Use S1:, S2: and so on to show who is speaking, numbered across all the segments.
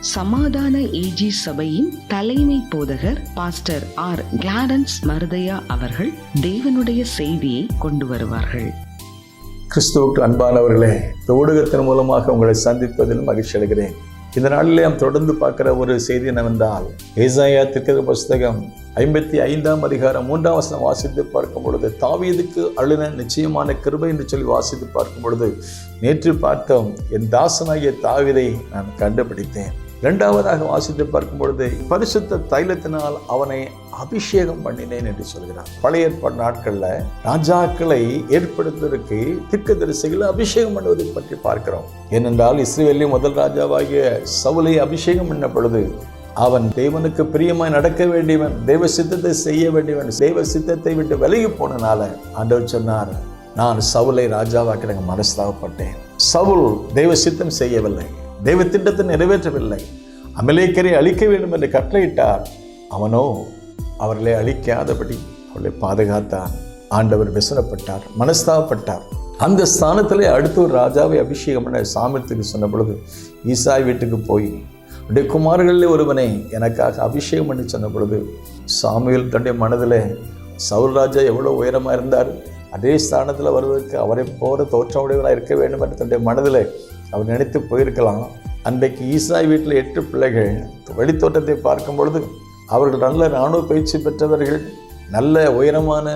S1: சமாதான ஏஜி சபையின் தலைமை போதகர் பாஸ்டர் ஆர் கிளாரன்ஸ் மருதையா அவர்கள் தேவனுடைய செய்தியை கொண்டு வருவார்கள்.
S2: கிறிஸ்துவுக்கு அன்பானவர்களே இந்த ஊடகத்தின் மூலமாக உங்களை சந்திப்பதில் மகிழ்ச்சி அடைகிறேன். இந்த நாளிலே நாம் தொடர்ந்து பார்க்கிற ஒரு செய்தி என்னவென்றால் ஏசாயா திருக்கத புஸ்தகம் ஐம்பத்தி ஐந்தாம் அதிகாரம் மூன்றாம் வசனம் வாசித்து பார்க்கும் பொழுது தாவீதுக்கு அழுன நிச்சயமான கிருபை என்று சொல்லி வாசித்து பார்க்கும் பொழுது நேற்று பார்த்தோம் என் தாசனாகிய தாவிதை நான் கண்டுபிடித்தேன். இரண்டாவதாக வாசித்து பார்க்கும் பொழுது பரிசுத்த தைலத்தினால் அவனை அபிஷேகம் பண்ணினேன் என்று சொல்கிறார். பழைய ஏற்பாடு நாட்களில் ராஜாக்களை ஏற்படுத்துவதற்கு திக்கு தரிசையில் அபிஷேகம் பண்ணுவதை பற்றி பார்க்கிறோம். ஏனென்றால் இஸ்ரேலின் முதல் ராஜாவாகிய சவுலை அபிஷேகம் பண்ண பொழுது அவன் தேவனுக்கு பிரியமாய் நடக்க வேண்டியவன் தெய்வ சித்தத்தை செய்ய வேண்டியவன் தெய்வ சித்தத்தை விட்டு விலகி போனனால ஆண்டவர் சொன்னார் நான் சவுலை ராஜாவாக்க எனக்கு மனஸ்தாகப்பட்டேன் சவுல் தெய்வ சித்தம் செய்யவில்லை. தெய்வ திட்டத்தை நிறைவேற்றவில்லை. அமலேக்கரை அழிக்க வேண்டும் என்று கட்டளையிட்டார். அவனோ அவர்களை அழிக்காதபடி அவர்களை பாதுகாத்தார் ஆண்டவர் விசனப்பட்டார் மனஸ்தாபப்பட்டார். அந்த ஸ்தானத்திலே அடுத்த ஒரு ராஜாவை அபிஷேகம் பண்ண சாமியத்துக்கு சொன்ன பொழுது ஈசாய் வீட்டுக்கு போய் உடைய குமார்களில் ஒருவனை எனக்காக அபிஷேகம் பண்ணி சொன்ன பொழுது சாமியல் தன்னுடைய மனதில் சவுல் ராஜா எவ்வளோ உயரமாக இருந்தார்? அதே ஸ்தானத்தில் வருவதற்கு அவரை போகிற தோற்றமுடையவனாக இருக்க வேண்டும் என்று தன்னுடைய மனதில் அவர் நினைத்து போயிருக்கலாம். அன்றைக்கு ஈசாய் வீட்டில் எட்டு பிள்ளைகள் வெளித்தோட்டத்தை பார்க்கும் பொழுது அவர்கள் நல்ல இராணுவ பயிற்சி பெற்றவர்கள் நல்ல உயரமான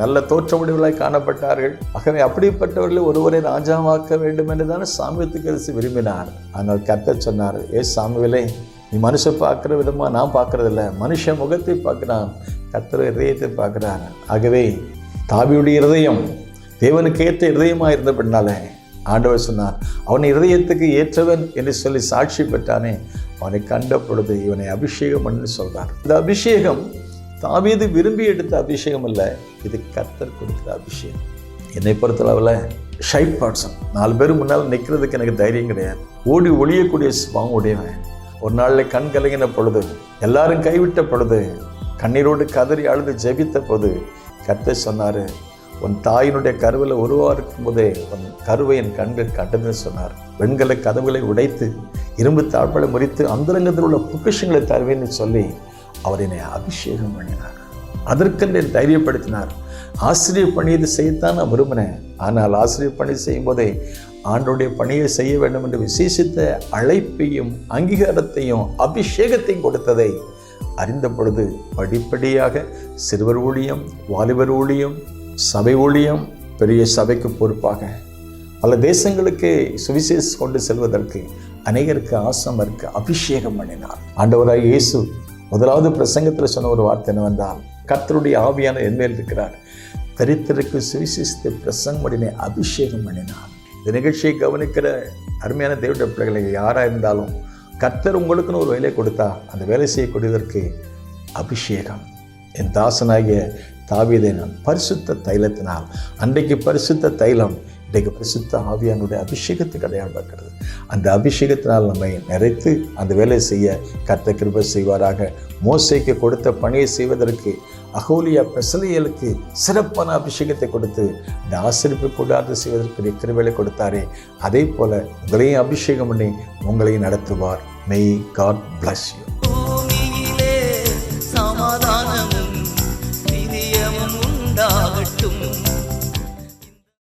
S2: நல்ல தோற்றமுடையவர்களாய் காணப்பட்டார்கள். ஆகவே அப்படிப்பட்டவர்களை ஒருவரை ராஜாவாக்க வேண்டும் என்று தானே சாமியத்துக்கு அரசு விரும்பினார். ஆனால் கர்த்தர் சொன்னார் ஏ சாமிவிலே நீ மனுஷன் பார்க்குற விதமாக நான் பார்க்கறதில்ல. மனுஷன் முகத்தை பார்க்குறான். கர்த்தர் இதயத்தை பார்க்குறான் ஆகவே தாவியுடைய இருதயம் தேவனுக்கு ஏற்ற இருதயமாக இருந்த பின்னாலே ஆண்டவர் சொன்னார் அவன் இருதயத்துக்கு ஏற்றவன் என்று சொல்லி சாட்சி பெற்றானே. அவனை கண்ட பொழுது இவனை அபிஷேகம் பண்ணு சொல்றார். இந்த அபிஷேகம் தாவீது விரும்பி எடுத்த அபிஷேகம் அல்ல இது கர்த்தர் கொடுத்த அபிஷேகம். என்னை பொறுத்தளவில் ஷை பாட்ஸன் நாலு பேர் முன்னால் நிற்கிறதுக்கு எனக்கு தைரியம் கிடையாது. ஓடி ஒளியக்கூடிய சுபாவம் உடையவன். ஒரு நாளில் கண் கலங்கின பொழுது எல்லாரும் கைவிட்ட பொழுது கண்ணீரோடு கதறி அழுது ஜெபித்த போது கர்த்தர் சொன்னார் உன் தாயினுடைய கருவில் உருவாக்கும் போதே உன் கருவை என் கண்கள் கண்டதுன்னு சொன்னார். வெண்கல கதவுகளை உடைத்து இரும்பு தாழ்பலை முறித்து அந்தரங்கத்தில் உள்ள பொக்கிஷங்களை தருவேன்னு சொல்லி அவர் என்னை அபிஷேகம் பண்ணினார். அதற்கென்று தைரியப்படுத்தினார். ஆசிரியர் பணியை செய்யத்தான் நான் விரும்பினேன். ஆனால் ஆசிரியர் பணி செய்யும் போதே ஆண்டுடைய பணியை செய்ய வேண்டும் என்று விசேஷித்த அழைப்பையும் அங்கீகாரத்தையும் அபிஷேகத்தையும் கொடுத்ததை அறிந்த பொழுது படிப்படியாக சிறுவர் ஊழியம் வாலிபர் ஊழியம் சபை ஊழியம் பெரிய சபைக்கு பொறுப்பாக பல தேசங்களுக்கு சுவிசேஷம் கொண்டு செல்வதற்கு அநேகருக்கு ஆசம் இருக்கு அபிஷேகம் பண்ணினார். ஆண்டவராக இயேசு முதலாவது பிரசங்கத்தில் சொன்ன ஒரு வார்த்தை என்னவென்றால் கர்த்தருடைய ஆவியான என்மேல் இருக்கிறார். தரித்திற்கு சுவிசேஷத்தை பிரசங்கம் பண்ணினே அபிஷேகம் பண்ணினார். இந்த நிகழ்ச்சியை கவனிக்கிற அருமையான தேவடைய பிள்ளைகளை யாராக இருந்தாலும் கர்த்தர் உங்களுக்குன்னு ஒரு வேலையை கொடுத்தா அந்த வேலை செய்யக்கூடியதற்கு அபிஷேகம். என் தாசனாகிய தாவீதை பரிசுத்த தைலத்தினால் அன்றைக்கு பரிசுத்த தைலம் இன்றைக்கு பரிசுத்த ஆவியானுடைய அபிஷேகத்துக்கு அடையாளம் பார்க்கிறது அந்த அபிஷேகத்தினால் நம்மை நிறைத்து அந்த வேலையை செய்ய கர்த்த கிருபை செய்வாராக. மோசைக்கு கொடுத்த பணியை செய்வதற்கு அகோலியா பெசலியலுக்கு சிறப்பான அபிஷேகத்தை கொடுத்து இந்த ஆசிரிப்பு கூடாது செய்வதற்கு கிருபைகளை கொடுத்தாரே. அதே போல உங்களையும் அபிஷேகம் பண்ணி உங்களையும் நடத்துவார். மெய் காட் பிளஸ் யூ